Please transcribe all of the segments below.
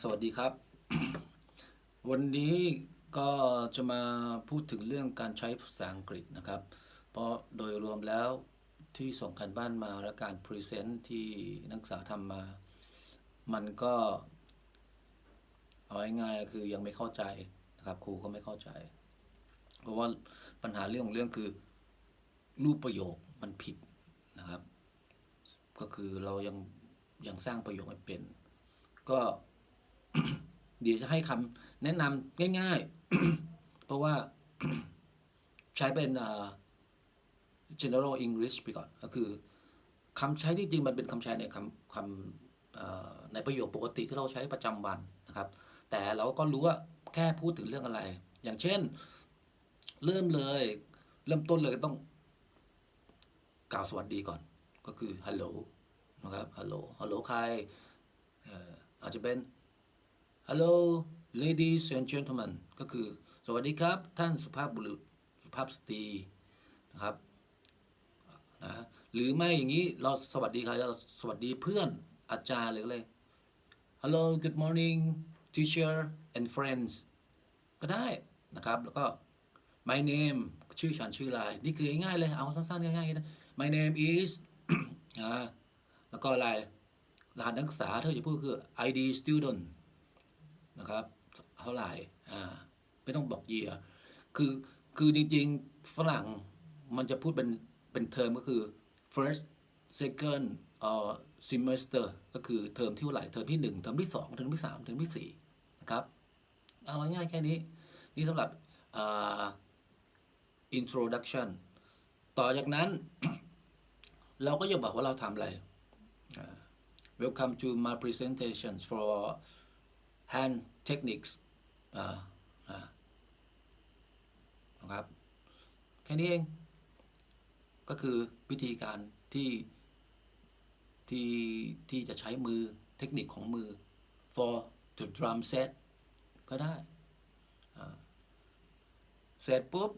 สวัสดีครับ วันนี้ก็จะมาพูดถึงเรื่องการใช้ภาษาอังกฤษนะครับ เพราะโดยรวมแล้วที่ส่งการบ้านมาและการพรีเซนต์ที่นักศึกษาทำมา มันก็เอาง่ายๆคือยังไม่เข้าใจนะครับครูก็ไม่เข้าใจ เพราะว่าปัญหาเรื่องของเรื่องคือรูปประโยคมันผิดนะครับ ก็คือเรายังยังสร้างประโยคไม่เป็น ก็ เดี๋ยวจะให้คำแนะนำง่ายๆ เพราะว่าใช้เป็นอ่า general English ไปก่อน ก็คือคำใช้ที่จริงมันเป็นคำใช้ในคำคำในประโยคปกติที่เราใช้ประจำวันนะครับ แต่เราก็รู้ว่าแค่พูดถึงเรื่องอะไร อย่างเช่น เริ่มเลย เริ่มต้นเลยก็ต้องกล่าวสวัสดีก่อน ก็คือฮัลโหลนะครับฮัลโหลฮัลโหลใครอาจจะเป็น Hello ladies and gentlemen ก็คือ สวัสดีครับท่านสุภาพบุรุษสุภาพสตรีนะครับนะหรือไม่อย่างนี้เราสวัสดีใครเราสวัสดีเพื่อนอาจารย์หรืออะไร Hello good morning teacher and friends ก็ได้นะครับ แล้วก็ my name ชื่อฉันชื่ออะไรนี่คือง่ายเลย เอาสั้นๆง่ายๆนะ my name is อ่าแล้วก็อะไรรหัสนักศึกษาเธอจะพูดคือ ID student นะครับเท่าไหร่อ่าไม่ต้องบอก year คือคือจริงๆฝรั่งมันจะพูดเป็นเป็นเทอมก็คือ first second or semester ก็คือเทอมที่เท่าไหร่เทอมที่หนึ่งเทอมที่สองเทอมที่สามเทอมที่สี่นะครับ เอาง่ายๆแค่นี้ นี่สำหรับอ่า introduction ต่อจากนั้น เราก็จะบอกว่าเราทำอะไร Welcome to my presentations for hand techniques นะครับ แค่นี้เอง ก็คือวิธีการที่ที่ที่จะใช้มือเทคนิคของมือ for to drum set ก็ได้ เสร็จปุ๊บ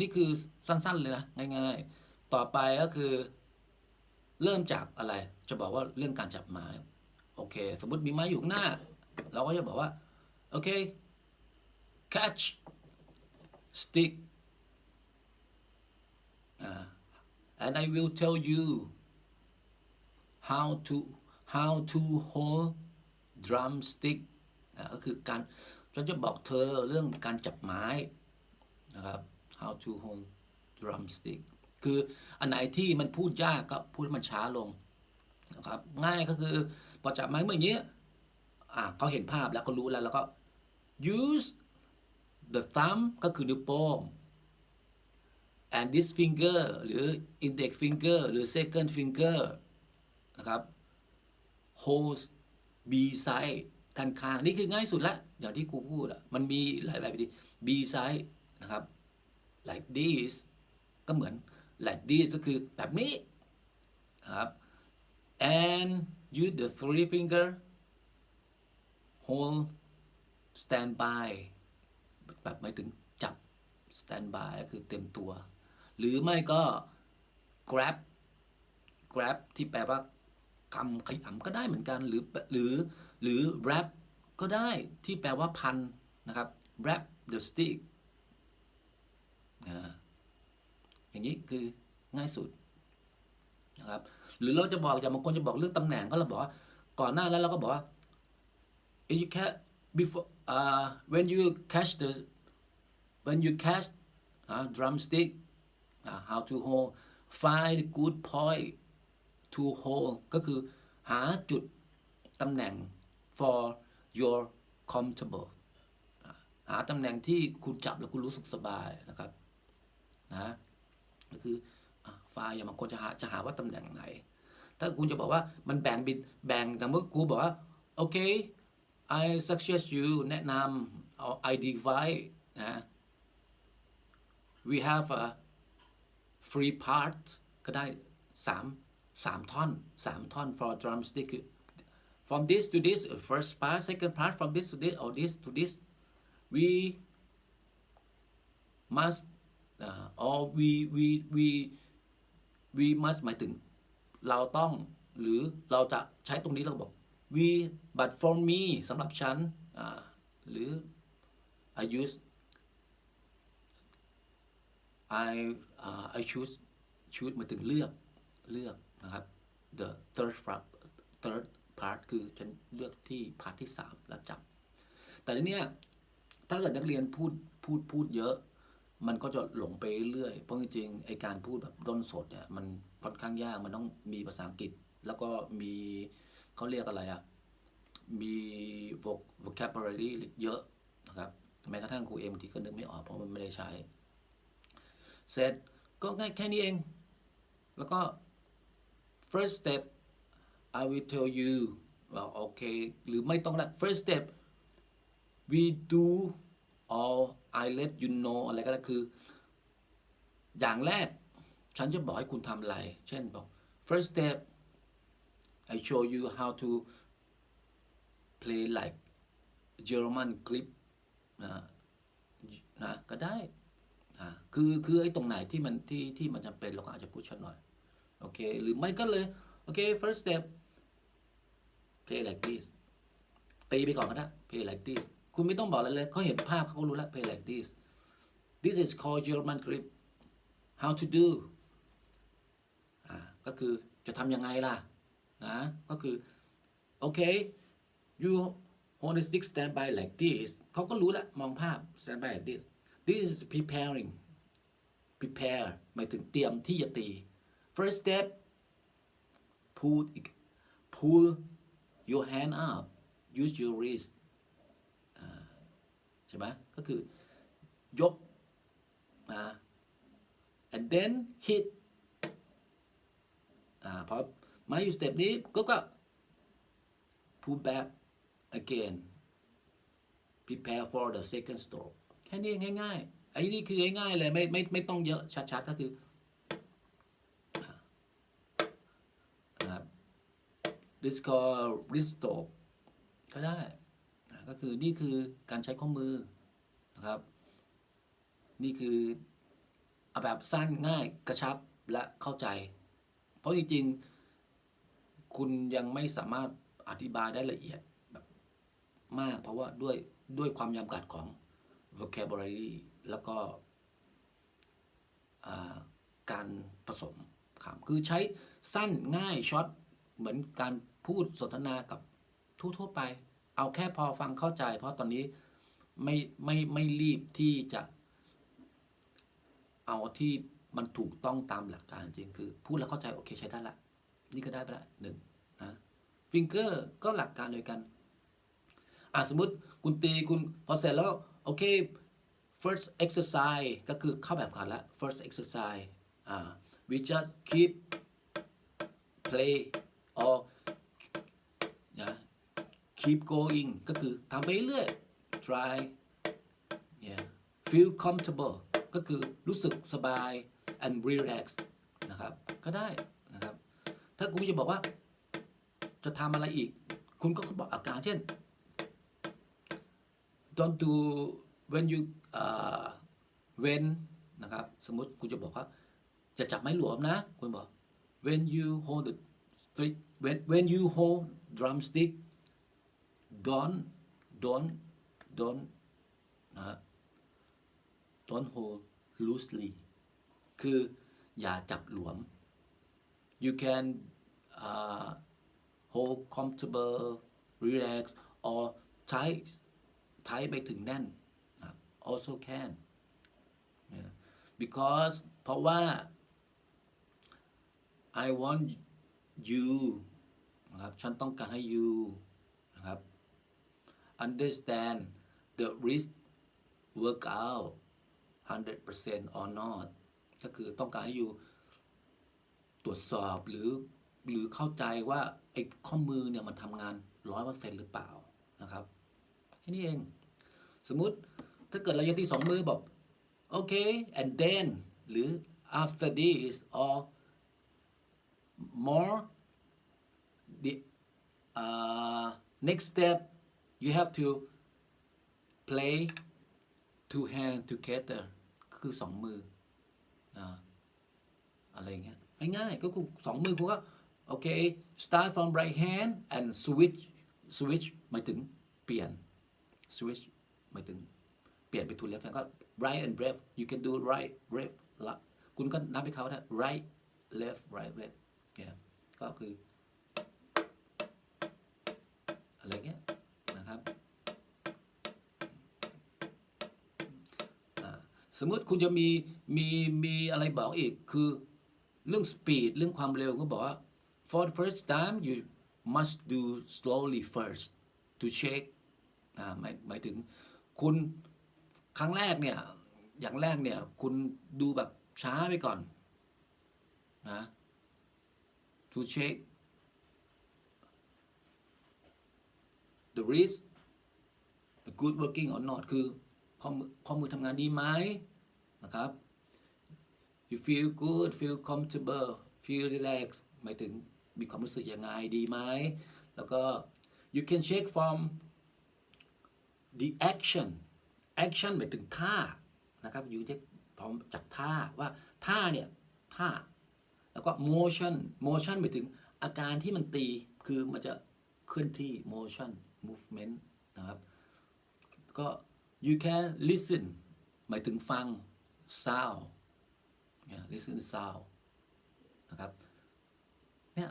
นี่คือสั้น ๆ เลยนะ ง่าย ๆ ต่อไปก็คือ เริ่มจากอะไร จะบอกว่าเรื่องการจับไม้ โอเค สมมติมีไม้อยู่ข้างหน้า เราก็จะบอกว่า โอเค catch stick uh, and I will tell you how to how to hold drumstick อ่าก็คือการฉันจะบอกเธอเรื่องการจับไม้นะครับ how to hold drumstick คืออันไหนที่มันพูดยากก็พูดมันช้าลงนะครับ ง่ายก็คือ พอจับไม้เมื่อกี้อ่าเขาเห็นภาพแล้วเขารู้แล้วแล้วก็ use the thumb ก็คือนิ้วโป้ง and this finger หรือ index finger หรือ second finger นะครับ hold B side ด้านข้าง นี่คือง่ายสุดละ อย่างที่ครูพูดอะมันมีหลายแบบดี B side นะครับ like this ก็เหมือน like this ก็คือแบบนี้นะครับ and use the three finger hold stand by แบบหมายถึงจับ stand by คือเต็มตัว หรือไม่ก็ grab grab ที่แปลว่ากำขยำก็ได้เหมือนกันหรือหรือหรือ wrap ก็ได้ที่แปลว่าพันนะครับ wrap the stick ออย่างนี้คือง่ายสุด นะครับ หรือเราจะบอกอย่างบางคนจะบอกเรื่องตำแหน่งก็เราบอกว่าก่อนหน้านั้นเราก็บอกว่า if you catch before uh, when you catch the when you catch uh, drumstick uh, how to hold find good point to hold ก็คือหาจุดตำแหน่ง for your comfortable หาตำแหน่งที่คุณจับแล้วคุณรู้สึกสบายนะครับนะก็คือ ไฟล์อย่างบางคนจะหาจะหาว่าตำแหน่งไหน ถ้าคุณจะบอกว่ามันแบ่งบิดแบ่งแต่เมื่อกูบอกว่าโอเค I suggest you แนะนำเอา I divide นะ we have a free part ก็ได้สามสามท่อนสามท่อน for drumstick คือ from this to this first part second part from this to this or this to this we must uh, or we we we we must หมายถึง เราต้องหรือเราจะใช้ตรงนี้เราบอก we but for me สำหรับฉันหรือ I use I uh, I choose choose หมายถึงเลือกเลือกนะครับ the third part third part คือฉันเลือกที่พาร์ทที่สามแล้วจับ แต่ทีเนี้ยถ้าเกิดนักเรียนพูดพูดพูดเยอะ มันก็จะหลงไปเรื่อยเพราะจริงๆไอการพูดแบบด้นสดเนี่ยมันค่อนข้างยากมันต้องมีภาษาอังกฤษ แล้วก็มีเขาเรียกอะไรอะมี voc- vocabulary เยอะนะครับแม้กระทั่งครูเอ็มที่ก็นึกไม่ออกเพราะมันไม่ได้ใช้ เสร็จก็ง่ายแค่นี้เอง แล้วก็ first step I will tell you ว่าโอเค หรือไม่ต้องละ first step we do or I let you know อะไรก็ได้คือ อย่างแรก ฉันจะบอกให้คุณทำอะไร เช่นบอก first step I show you how to play like German clip นะนะก็ได้อ่าคือคือไอ้ตรงไหนที่มันที่ที่มันจำเป็นเราก็อาจจะพูดชัดหน่อยโอเคหรือไม่ก็เลย โอเค first step play like this ตีไปก่อนก็ได้ play like this คุณไม่ต้องบอกอะไรเลยเขาเห็นภาพเขาก็รู้แล้ว play like this this is called German grip how to do อ่าก็คือจะทำยังไงล่ะนะก็คือ โอเค you hold the stick stand by like this เขาก็รู้แล้วมองภาพ stand by like this this is preparing prepare หมายถึงเตรียมที่จะตี first step pull pull your hand up use your wrist ช่ไหมก็คือยกนะ and then hit อ่าพอมาอยู่สเต็ปนี้ก็ก็ pull back again prepare for the second stroke แค่นี้ง่ายๆไอ้นี่คือง่ายๆเลยไม่ไม่ไม่ต้องเยอะชัดๆก็คืออ่าครับ this called wrist stroke ก็ได้ ก็คือนี่คือการใช้ข้อมือนะครับ นี่คือเอาแบบสั้นง่ายกระชับและเข้าใจ เพราะจริงๆ คุณยังไม่สามารถอธิบายได้ละเอียดแบบมาก เพราะว่าด้วยด้วยความจำกัดของ vocabulary แล้วก็การผสมคำคือใช้สั้นง่ายช็อตเหมือนการพูดสนทนากับทั่วๆไป เอาแค่พอฟังเข้าใจ เพราะตอนนี้ไม่ไม่ไม่รีบที่จะ เอาที่มันถูกต้องตามหลักการจริงคือพูดแล้วเข้าใจโอเคใช้ได้ละ นี่ก็ได้ไปละหนึ่งนะฟิงเกอร์ก็หลักการเดียวกันอะสมมติคุณตีคุณพอเสร็จแล้ว โอเค first exercise ก็คือเข้าแบบขันละ first exercise อ่า we just keep play or keep going ก็คือทำไปเรื่อย try yeah feel comfortable ก็คือรู้สึกสบาย and relax นะครับ ก็ได้นะครับ ถ้าคุณจะบอกว่า จะทำอะไรอีก คุณก็บอกอาการเช่น don't do when you uh, when นะครับ สมมติคุณจะบอกว่า อย่าจับไม้หลวมนะ คุณบอก when you hold the stick when when you hold drumstick don't don't don't นะ don't hold loosely คืออย่าจับหลวม you can uh, hold comfortable relax or tight tight ไปถึงแน่น also can yeah. because เพราะว่า I want you นะครับ ฉันต้องการให้ you understand the risk work out 100% or not ก็คือต้องการให้ you ตรวจสอบหรือหรือเข้าใจว่าไอ้ข้อมือเนี่ยมันทำงานร้อยเปอร์เซ็นหรือเปล่านะครับแค่นี้เอง สมมุติถ้าเกิดเรายกที่สองมือบอกโอเค and then หรือ after this or more the uh, next step you have to play two hand together คือสองมืออ่าอะไรเงี้ยง่ายๆก็คือสองมือคุณก็โอเค start from right hand and switch switch หมายถึงเปลี่ยน switch หมายถึงเปลี่ยนไป to left hand ก็ right and left you can do right left ละคุณก็นับให้เขาได้ right left right left เนี่ยก็คืออะไรเงี้ย นะครับ สมมติคุณจะมีมีมีอะไรบอกอีกคือเรื่อง speed เรื่องความเร็วก็บอกว่า for the first time you must do slowly first to check หมายหมายถึงคุณครั้งแรกเนี่ย อย่างแรกเนี่ย คุณดูแบบช้าไปก่อนนะ to check the wrist the good working or not คือข้อมือข้อมือทำงานดีไหมนะครับ you feel good feel comfortable feel relaxed หมายถึงมีความรู้สึกยังไงดีไหม แล้วก็ you can check from the action action หมายถึงท่านะครับ you check พร้อมจากท่าว่าท่าเนี่ยท่า แล้วก็ motion motion หมายถึงอาการที่มันตีคือมันจะเคลื่อนที่ motion movement นะครับ ก็ you can listen หมายถึงฟัง sound เนี่ย listen sound นะครับ เนี่ย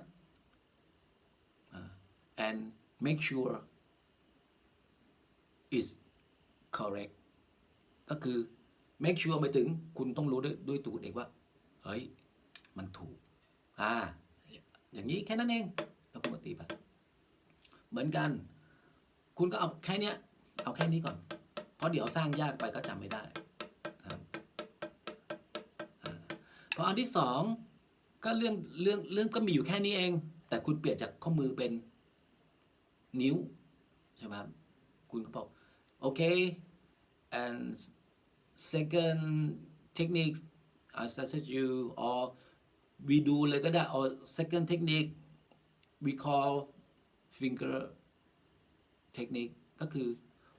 and make sure is correct ก็คือ make sure หมายถึงคุณต้องรู้ด้วยด้วยตัวคุณเองว่า เฮ้ย มันถูก อ่า อย่างนี้แค่นั้นเองแล้วคุณก็ตีไปเหมือนกัน คุณก็เอาแค่เนี้ย เอาแค่นี้ก่อน เพราะเดี๋ยวสร้างยากไปก็จำไม่ได้ครับอ่าพออันที่สองก็เรื่องเรื่องเรื่องก็มีอยู่แค่นี้เอง แต่คุณเปลี่ยนจากข้อมือเป็นนิ้วใช่ไหมคุณก็บอกโอเค and second technique I suggest you or we do เลยก็ได้ or second technique we call finger technique ก็คือ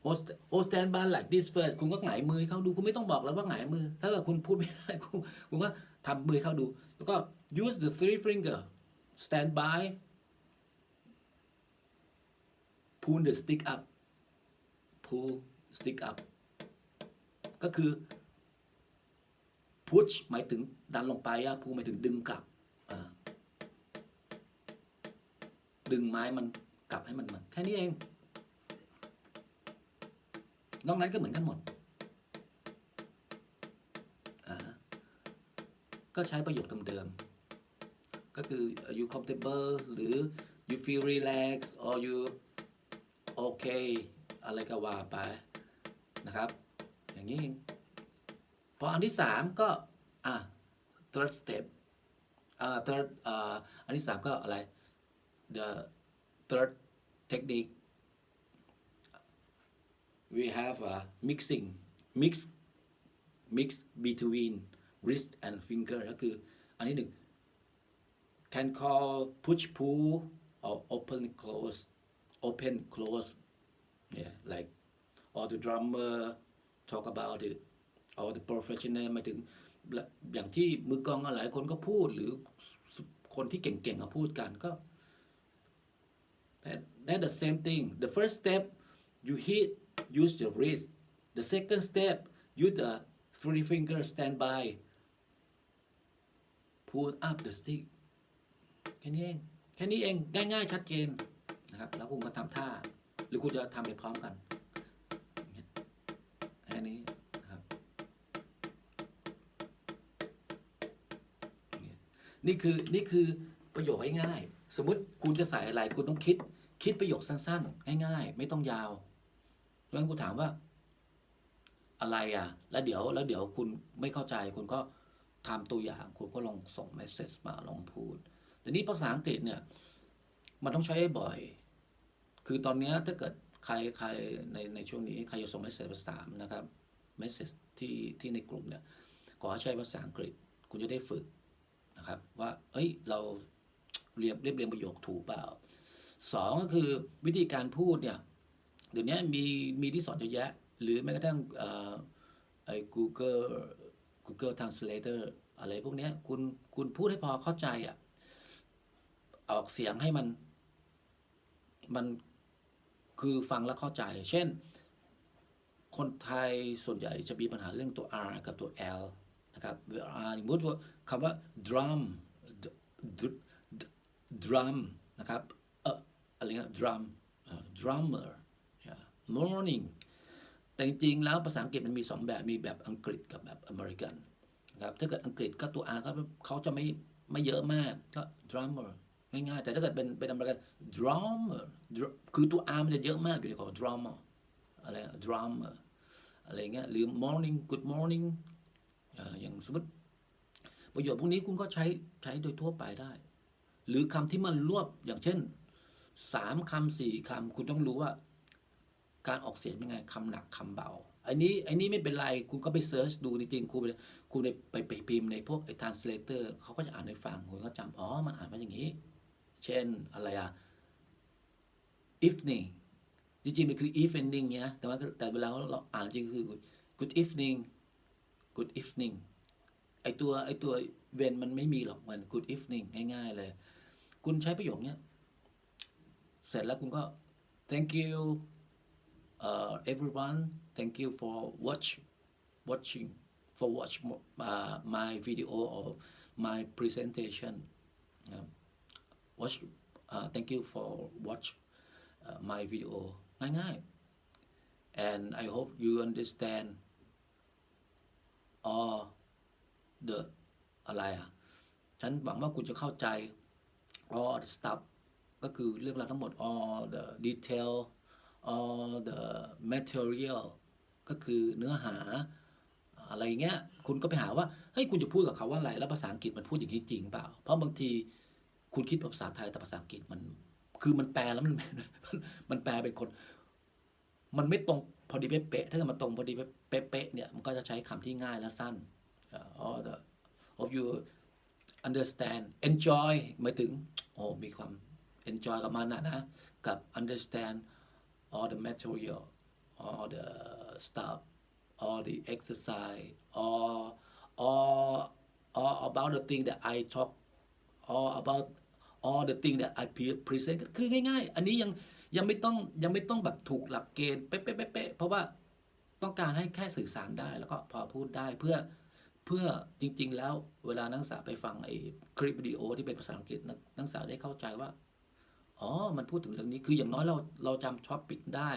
hold hold stand by like this first คุณก็หงายมือให้เขาดูคุณไม่ต้องบอกแล้วว่าหงายมือ ถ้าเกิดคุณพูดไม่ได้คุณคุณก็ทำมือให้เขาดู แล้วก็ use the three finger stand by pull the stick up pull stick up ก็คือ push หมายถึงดันลงไปอะ pull หมายถึงดึงกลับ ดึงไม้มันกลับให้มันมาแค่นี้เอง นอกนั้นก็เหมือนกันหมด ก็ใช้ประโยคเดิมๆ ก็คือ you comfortable หรือ you feel relax or you okay อะไรก็ว่าไปนะครับ อย่างนี้เองพออันที่สามก็ อะ third step อ่า third อ่าอันที่สามก็อะไร the third technique we have a mixing mix mix between wrist and finger ก็คืออันที่หนึ่ง can call push pull or open close open close yeah like all the drummer talk about it all the professional หมายถึงอย่างที่มือกองหลายคนก็พูดหรือคนที่เก่งๆก็พูดกันก็ that that the same thing the first step you hit use your wrist the second step use the three finger stand by pull up the stick แค่นี้เอง แค่นี้เอง ง่ายๆ ชัดเจนนะครับ แล้วคุณก็ทำท่า หรือคุณจะทำไปพร้อมกันแค่นี้นะครับ นี่คือ นี่คือประโยคง่ายๆสมมติคุณจะใส่อะไร คุณต้องคิด คิดประโยคสั้นๆ ง่ายๆ ไม่ต้องยาว เพราะฉะนั้นคุณถามว่า อะไรอะ แล้วเดี๋ยว แล้วเดี๋ยวคุณไม่เข้าใจคุณก็ทำตัวอย่างคุณก็ลองส่งเมสเซจมาลองพูด แต่นี่ภาษาอังกฤษเนี่ย มันต้องใช้บ่อย คือตอนนี้ถ้าเกิดใครใครในในช่วงนี้ใครจะส่งเมสเซจภาษานะครับเมสเซจที่ที่ในกลุ่มเนี่ยขอให้ใช้ภาษาอังกฤษ คุณจะได้ฝึกนะครับ ว่า เอ้ย เราเรียบเรียบเรียงประโยคถูกเปล่าสองก็คือวิธีการพูดเนี่ย ดี๋ยวนี้มีมีที่สอนเยอะแยะ หรือแม้กระทั่งไอ้ Google Google Translator อะไรพวกนี้คุณคุณพูดให้พอเข้าใจอะออกเสียงให้มันมันคือฟังแล้วเข้าใจ เช่น คนไทยส่วนใหญ่จะมีปัญหาเรื่องตัว R กับตัว L นะครับเวลาสมมติว่าคำว่า drum drum นะครับเอออะไรเงี้ย drum เอ่อ drummer. Morning แต่จริงๆแล้วภาษาอังกฤษมันมีสองแบบมีแบบอังกฤษกับแบบอเมริกันนะครับถ้าเกิดอังกฤษก็ตัว R เขาเขาจะไม่ไม่เยอะมากก็ drummer ง่ายๆแต่ถ้าเกิดเป็นเป็นอเมริกัน drummer dr- คือตัว R มันจะเยอะมากอยู่ในคำ drummer อะไร drummer อะไรเงี้ยหรือ morning good morning อย่างสมมติประโยชน์พวกนี้คุณก็ใช้ใช้โดยทั่วไปได้ หรือคำที่มันรวบอย่างเช่นสามคำสี่คำคุณต้องรู้ว่า การออกเสียงเป็นไงคำหนักคำเบาอันนี้อันนี้ไม่เป็นไรคุณก็ไปเซิร์ชดูจริงๆคุณไปคุณไปไปพิมพ์ในพวกไอ้ translator เขาก็จะอ่านให้ฟังคุณก็จำอ๋อมันอ่านว่าอย่างนี้ เช่นอะไรอะ evening จริงๆมันคือ evening เนี่ยนะแต่ว่าแต่เวลาเราอ่านจริงคือ good evening good evening ไอตัวไอตัวเวนมันไม่มีหรอกมัน good evening ง่ายๆเลย คุณใช้ประโยคเนี้ย เสร็จแล้วคุณก็ thank you uh, everyone thank you for watch watching for watch uh, my video or my presentation นะครับ watch uh, thank you for watch uh, my video ง่ายๆ and I hope you understand all the อะไรอ่ะ ฉันหวังว่าคุณจะเข้าใจ all the stuff ก็คือเรื่องราวทั้งหมด all the detail all the material ก็คือเนื้อหาอะไรเงี้ย คุณก็ไปหาว่าเฮ้ยคุณจะพูดกับเขาว่าอะไร แล้วภาษาอังกฤษมันพูดอย่างนี้จริงเปล่า เพราะบางทีคุณคิดภาษาไทยแต่ภาษาอังกฤษมัน คือมันแปลแล้วมันมันแปลเป็นคน มันไม่ตรงพอดีเป๊ะถ้าเกิดมันตรงพอดีเป๊ะเนี่ยมันก็จะใช้คำที่ง่ายและสั้นอ๋อ the of you understand enjoy หมายถึงโอ้มีความ enjoy กับมันนะนะกับ understand all the material all the stuff all the exercise all all all about the thing that I talk all about all the thing that I pre- present คือง่ายๆ อันนี้ยังยังไม่ต้องยังไม่ต้องแบบถูกหลักเกณฑ์เป๊ะๆๆเพราะว่าต้องการให้แค่สื่อสารได้แล้วก็พอพูดได้เพื่อเพื่อจริง ๆ แล้วเวลานักศึกษาไปฟังไอ้คลิปวิดีโอที่เป็นภาษาอังกฤษนักศึกษาได้เข้าใจว่า อ๋อ มันพูดถึงเรื่องนี้ คืออย่างน้อยเราเราจำท็อปิกได้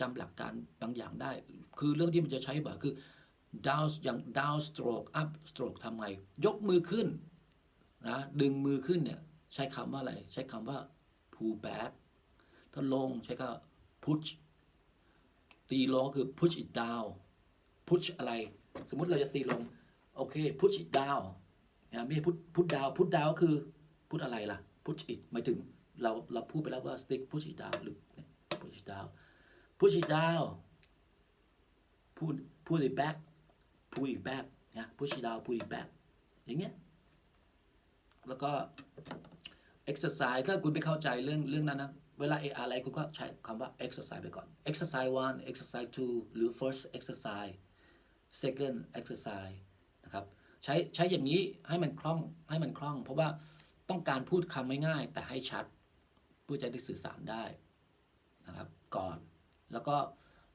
จำหลักการบางอย่างได้ คือเรื่องที่มันจะใช้บ่อยคือ down อย่าง down stroke up stroke ทำไง ยกมือขึ้นนะดึงมือขึ้นเนี่ยใช้คำว่าอะไร ใช้คำว่า pull back ถ้าลงใช้คำ push ตีลงก็คือ push it down push อะไร สมมติเราจะตีลง โอเค push it down นะไม่ใช่ put put down put down ก็คือ put อะไรล่ะ push it หมายถึง เราเราพูดไปแล้วว่า stick push it down หรือ push it down push it down พูดพูด it back พูด it back นะ push it down พูด it back อย่างเงี้ยแล้วก็เอ็กซ์ไซส์ถ้าคุณไม่เข้าใจเรื่องเรื่องนั้นนะเวลา AR อะไรคุณก็ใช้คำว่า exercise ไปก่อน exercise one กซ์ซ์ไซส์ทูหรือ first exercise second exercise นะครับใช้ใช้อย่างนี้ให้มันคล่องให้มันคล่อง เพราะว่าต้องการพูดคำไม่ง่ายแต่ให้ชัด เพื่อจะได้สื่อสารได้นะครับ ก่อนแล้วก็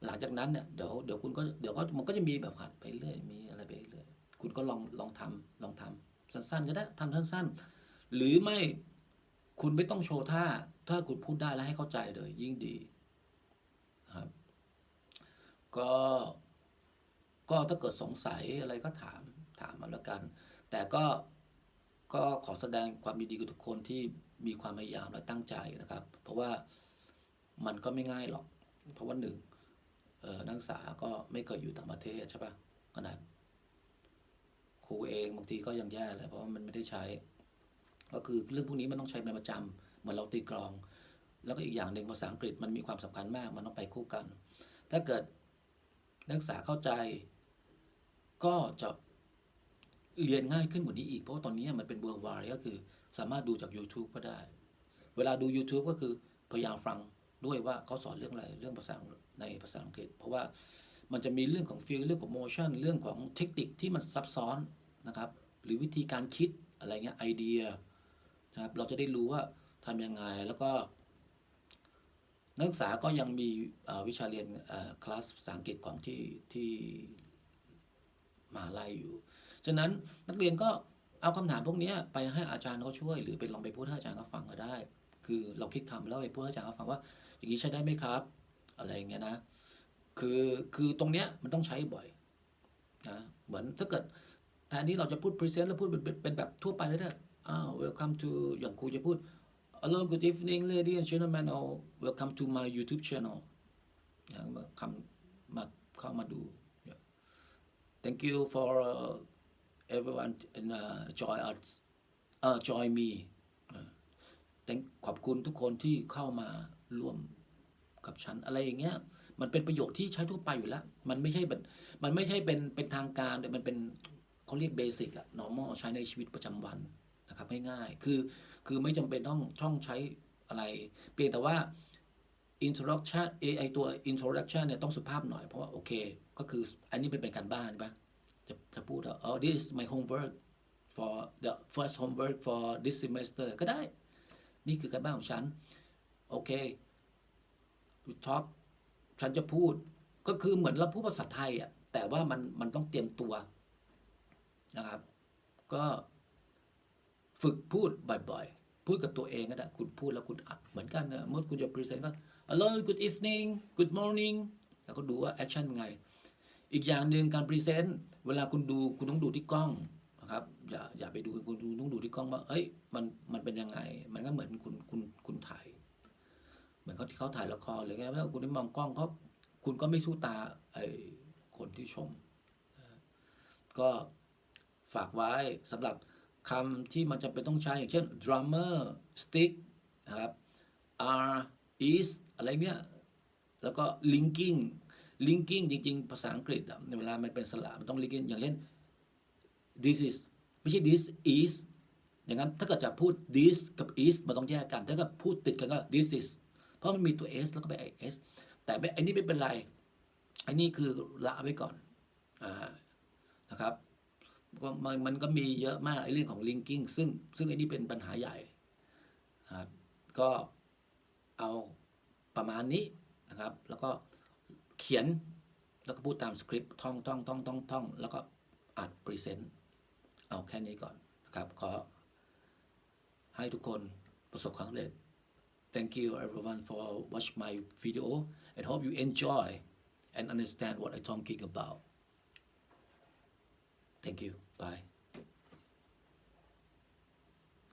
หลังจากนั้นเนี่ยเดี๋ยวเดี๋ยวคุณก็เดี๋ยวก็มันก็จะมีแบบหัดไปเรื่อยมีอะไรไปเรื่อยคุณก็ลองลองทำลองทำสั้นๆก็ได้ทำสั้นๆ หรือไม่คุณไม่ต้องโชว์ท่า ถ้าคุณพูดได้แล้วให้เข้าใจเลยยิ่งดีนะครับ ก็ก็ถ้าเกิดสงสัยอะไรก็ถามถามมาแล้วกัน แต่ก็ก็ขอแสดงความยินดีกับทุกคนที่ มีความพยายามและตั้งใจนะครับ เพราะว่ามันก็ไม่ง่ายหรอก เพราะว่าหนึ่งนักศึกษาก็ไม่เคยอยู่ต่างประเทศใช่ปะขนาดครูเองบางทีก็ยังแย่เลยเพราะว่ามันไม่ได้ใช้ ก็คือเรื่องพวกนี้มันต้องใช้เป็นประจำเหมือนเราตีกลอง แล้วก็อีกอย่างหนึ่งภาษาอังกฤษมันมีความสำคัญมาก มันต้องไปคู่กัน ถ้าเกิดนักศึกษาเข้าใจ ก็จะเรียนง่ายขึ้นกว่านี้อีก เพราะว่าตอนนี้มันเป็น worldwide ก็คือ สามารถดูจาก YouTube ก็ได้ เวลาดู YouTube ก็คือพยายามฟังด้วยว่าเขาสอนเรื่องอะไรเรื่องภาษาในภาษาอังกฤษ เพราะว่ามันจะมีเรื่องของ feel เรื่องของ motion เรื่องของเทคนิคที่มันซับซ้อนนะครับ หรือวิธีการคิดอะไรเงี้ยไอเดียนะครับเราจะได้รู้ว่าทำยังไงแล้วก็ นักศึกษาก็ยังมีวิชาเรียนคลาสภาษาอังกฤษของที่ที่มหาลัยอยู่ ฉะนั้นนักเรียนก็ เอาคำถามพวกนี้ไปให้อาจารย์เขาช่วย หรือไปลองไปพูดให้อาจารย์เขาฟังก็ได้ คือเราคิดคำแล้วไปพูดให้อาจารย์เขาฟังว่า อย่างนี้ใช้ได้ไหมครับ อะไรอย่างเงี้ยนะ คือคือตรงเนี้ยมันต้องใช้บ่อยนะเหมือนถ้าเกิดแทนที่เราจะพูด present แล้วพูดเป็นเป็นเป็นแบบทั่วไปเลยนะอ้าว welcome to อย่างครูจะพูด hello good evening ladies and gentlemen or welcome to my YouTube channel นะมาคำมาเข้ามาดู thank you for uh, everyone and uh, join us uh, join me เออ thank ขอบคุณทุกคนที่เข้ามาร่วมกับฉันอะไรอย่างเงี้ย มันเป็นประโยคที่ใช้ทั่วไปอยู่แล้ว มันไม่ใช่แบบมันไม่ใช่เป็นเป็นทางการแต่มันเป็นเขาเรียกเบสิกอะ normal ใช้ในชีวิตประจำวันนะครับง่ายๆคือคือไม่จำเป็นต้องช่องใช้อะไร เพียงแต่ว่า introduction ไอไอตัว introduction เนี่ยต้องสุภาพหน่อยเพราะว่าโอเค ก็คืออันนี้เป็นเป็นการบ้านใช่ปะ จะจะพูดว่า oh this is my homework for the first homework for this semester ก็ได้ นี่คือการบ้านของฉัน โอเคท็อปฉันจะพูด ก็คือเหมือนเราพูดภาษาไทยอะ แต่ว่ามันมันต้องเตรียมตัวนะครับ ก็ฝึกพูดบ่อยๆ พูดกับตัวเองก็ได้ คุณพูดแล้วคุณอัด เหมือนกันนะเมื่อคุณจะพรีเซนต์ก็ hello good evening good morning แล้วก็ดูว่าแอคชั่นไง อีกอย่างหนึ่งการพรีเซนต์เวลาคุณดูคุณต้องดูที่กล้องนะครับอย่าอย่าไปดูคุณดูต้องดูที่กล้องว่าเอ้ยมันมันเป็นยังไง มันก็เหมือนคุณคุณคุณถ่ายเหมือนเขาที่เขาถ่ายละครเลยไงถ้าคุณได้มองกล้องเขาคุณก็ไม่สู้ตาไอ้คนที่ชม ก็ฝากไว้สำหรับคำที่มันจำเป็นต้องใช้อย่างเช่น drummer stick นะครับ r is อะไรเนี้ยแล้วก็ linking linking จริง ๆ ภาษาอังกฤษอะเวลามันเป็นสระมันต้อง linking อย่างเช่น this is ไม่ใช่ this is อย่างนั้นถ้าเกิดจะพูด this กับ is มันต้องแยกกัน ถ้าเกิดพูดติดกันก็ this is เพราะมันมีตัว s แล้วก็ไป is แต่ไม่อ้นี่ไม่เป็นไรไอ้นี่คือละไว้ก่อนอนะครับมันมันก็มีเยอะมากไอ้เรื่องของ linking ซึ่งซึ่งไอ้นี่เป็นปัญหาใหญ่ครับก็เอาประมาณนี้นะครับ แล้วก็ เขียนแล้วก็พูดตามสคริปต์ท่องท่องท่องท่องท่องแล้วก็อัดพรีเซนต์เอาแค่นี้ก่อนนะครับ ขอให้ทุกคนประสบความสำเร็จ Thank you everyone for watch my video and hope you enjoy and understand what I'm talking about. Thank you. Bye.